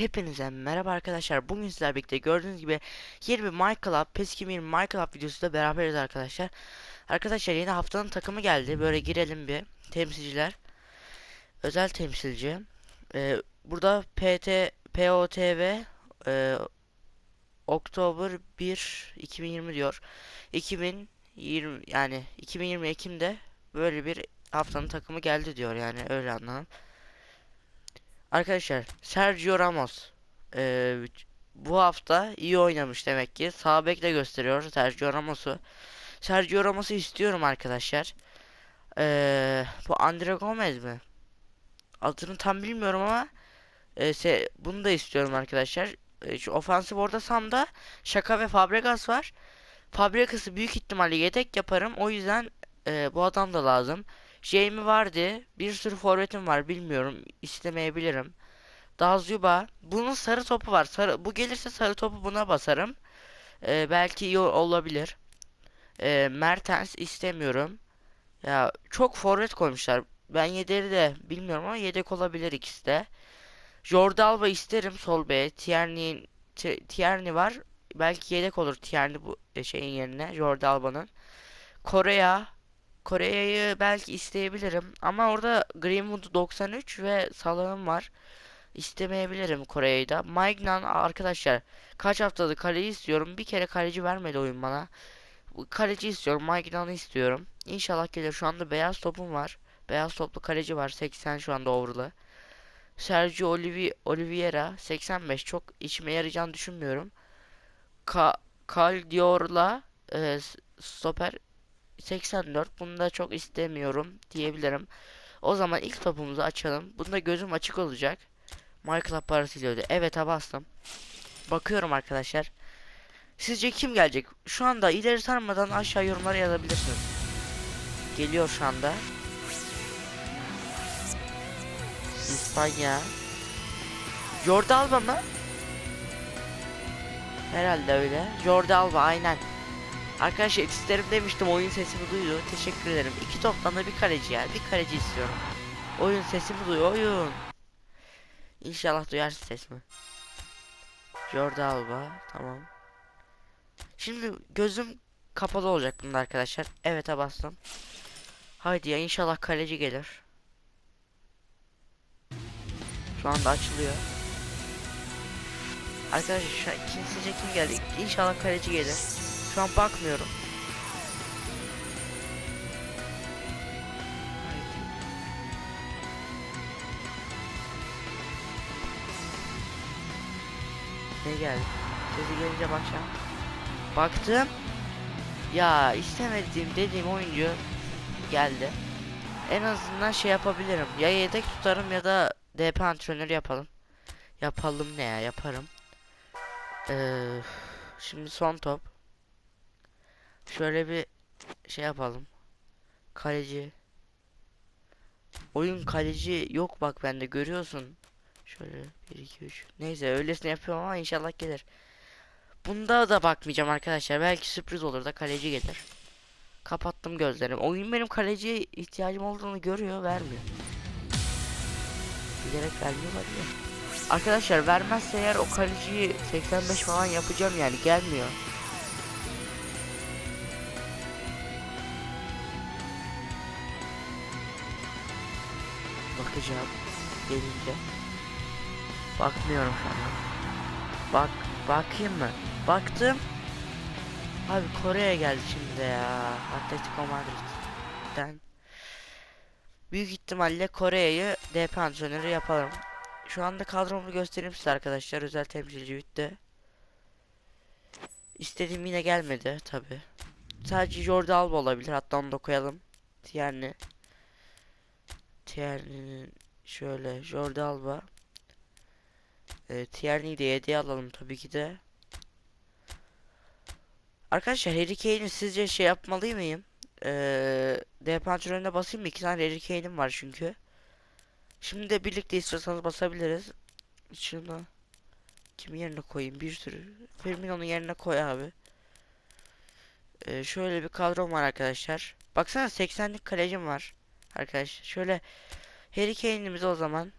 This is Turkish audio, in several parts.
Hepinize merhaba arkadaşlar. Bugün sizlerle birlikte gördüğünüz gibi yeni bir Minecraft, PES 2020 Minecraft videosuyla beraberiz arkadaşlar. Arkadaşlar yeni haftanın takımı geldi. Böyle girelim bir. Temsilciler. Özel temsilci. Ee, burada PT, POTV e, Oktober 1 2020 diyor. 2020 yani 2020 Ekim'de böyle bir haftanın takımı geldi diyor yani öyle anladım. Arkadaşlar Sergio Ramos eee, bu hafta iyi oynamış demek ki. Sağ bekle gösteriyor Sergio Ramos'u. Sergio Ramos'u istiyorum arkadaşlar. Eee, bu Andre Gomez mi? Adını tam bilmiyorum ama e, se- bunu da istiyorum arkadaşlar. E, şu ofansif orta sahamda Şaka ve Fabregas var. Fabregas'ı büyük ihtimalle yedek yaparım. O yüzden e, bu adam da lazım. Jamie vardı. Bir sürü forvetim var bilmiyorum. istemeyebilirim. Dazuba. Bunun sarı topu var. Sarı, bu gelirse sarı topu buna basarım. Ee, belki iyi ol- olabilir. Ee, Mertens istemiyorum. Ya çok forvet koymuşlar. Ben yederi de bilmiyorum ama yedek olabilir ikisi de. Jordi Alba isterim sol beye. Tierney, Ti- Tierney var. Belki yedek olur Tierney bu e, şeyin yerine. Jordi Alba'nın. Korea. Kore'yi belki isteyebilirim ama orada Greenwood 93 ve Salah'ım var. İstemeyebilirim Kore'yi de. Maignan arkadaşlar kaç haftadır kaleci istiyorum. Bir kere kaleci vermedi oyun bana. Kaleci istiyorum. Maignan'ı istiyorum. İnşallah gelir. Şu anda beyaz topum var. Beyaz toplu kaleci var. 80 şu anda overall'ı. Sergio Oliveira 85 çok işime yarayacağını düşünmüyorum. Ka Caldior'la e, stoper 84. Bunu da çok istemiyorum diyebilirim. O zaman ilk topumuzu açalım. Bunda gözüm açık olacak. Michael parası ödedi. Evet bastım. Bakıyorum arkadaşlar. Sizce kim gelecek? Şu anda ileri sarmadan aşağı yorumlara yazabilirsiniz. Geliyor şu anda. İspanya. Jordi Alba mı? Herhalde öyle. Jordi Alba aynen. Arkadaşlar isterim demiştim oyun sesimi duydu. Teşekkür ederim. İki toptan da bir kaleci ya. Bir kaleci istiyorum. Oyun sesimi duyuyor oyun. İnşallah duyarsın sesimi. Jordi Alba tamam. Şimdi gözüm kapalı olacak bunda arkadaşlar. Evet'e bastım. Haydi ya inşallah kaleci gelir. Şu anda açılıyor. Arkadaşlar sizce kim geldi? İnşallah kaleci gelir. Şu an bakmıyorum. Ne geldi? Sesi gelince başla. Baktım. Ya istemediğim dediğim oyuncu geldi. En azından şey yapabilirim. Ya yedek tutarım ya da DP antrenörü yapalım. Yapalım ne ya yaparım. Ee, şimdi son top. Şöyle bir şey yapalım. Kaleci. Oyun kaleci yok bak bende görüyorsun. Şöyle 1 2 3. Neyse öylesine yapıyorum ama inşallah gelir. Bunda da bakmayacağım arkadaşlar. Belki sürpriz olur da kaleci gelir. Kapattım gözlerimi. Oyun benim kaleciye ihtiyacım olduğunu görüyor, vermiyor. Bilerek vermiyor olabilir. Arkadaşlar vermezse eğer o kaleciyi 85 falan yapacağım yani gelmiyor. Bakacağım gelince. Bakmıyorum an. Bak bakayım mı? Baktım. Abi Kore'ye geldi şimdi ya. Atletico Madrid'den. Büyük ihtimalle Kore'yi DP antrenörü yaparım. Şu anda kadromu göstereyim size arkadaşlar. Özel temsilci bitti. İstediğim yine gelmedi tabi. Sadece Jordi Alba olabilir. Hatta onu da koyalım. Tierney. Tierney'nin şöyle Jordi Alba. E, Tierney'i de hediye alalım tabii ki de. Arkadaşlar Harry Kane'i sizce şey yapmalı mıyım? Ee, DP antrenörüne basayım mı? İki tane Harry Kane'im var çünkü. Şimdi de birlikte istiyorsanız basabiliriz. Şunu kimin yerine koyayım? Bir sürü. Firmino'nun yerine koy abi. Ee, şöyle bir kadrom var arkadaşlar. Baksana 80'lik kalecim var. Arkadaşlar şöyle Harry Kane'imizi o zaman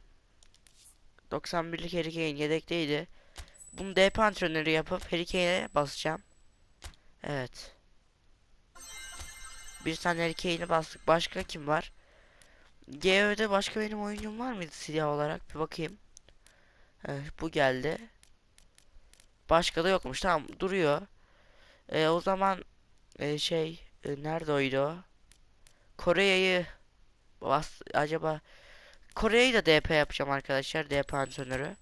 91'lik Harry Kane yedekteydi. Bunu DP antrenörü yapıp Harry Kane'e basacağım. Evet. Bir tane Harry Kane'i bastık. Başka kim var? GO'de başka benim oyuncum var mıydı silah olarak? Bir bakayım. Evet, bu geldi. Başka da yokmuş. Tamam duruyor. Ee, o zaman e, şey e, nerede oydu o? Kore'yi bas acaba Kore'yi de DP yapacağım arkadaşlar. DP antrenörü.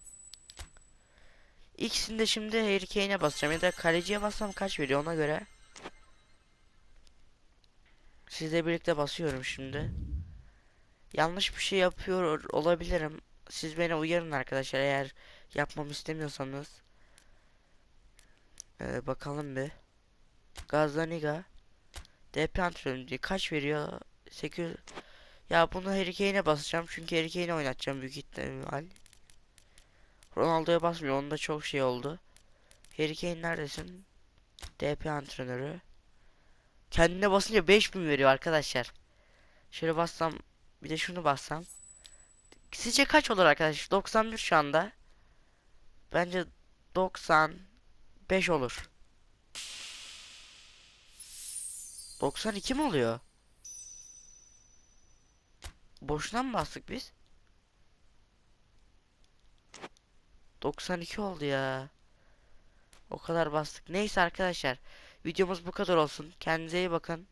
İkisini de şimdi Harry basacağım ya da kaleciye bassam kaç veriyor ona göre. Sizle birlikte basıyorum şimdi. Yanlış bir şey yapıyor olabilirim. Siz beni uyarın arkadaşlar eğer yapmamı istemiyorsanız. Ee, bakalım bir. Gazaniga. DP antrenörü kaç veriyor? 800 Ya bunu Harry Kane'e basacağım çünkü Harry Kane'e oynatacağım büyük ihtimal. Ronaldo'ya basmıyor. Onda çok şey oldu. Harry Kane neredesin? DP antrenörü. Kendine basınca 5000 veriyor arkadaşlar. Şöyle bassam bir de şunu bassam. Sizce kaç olur arkadaşlar? 91 şu anda. Bence 95 olur. 92 mi oluyor? Boşuna mı bastık biz? 92 oldu ya. O kadar bastık. Neyse arkadaşlar. Videomuz bu kadar olsun. Kendinize iyi bakın.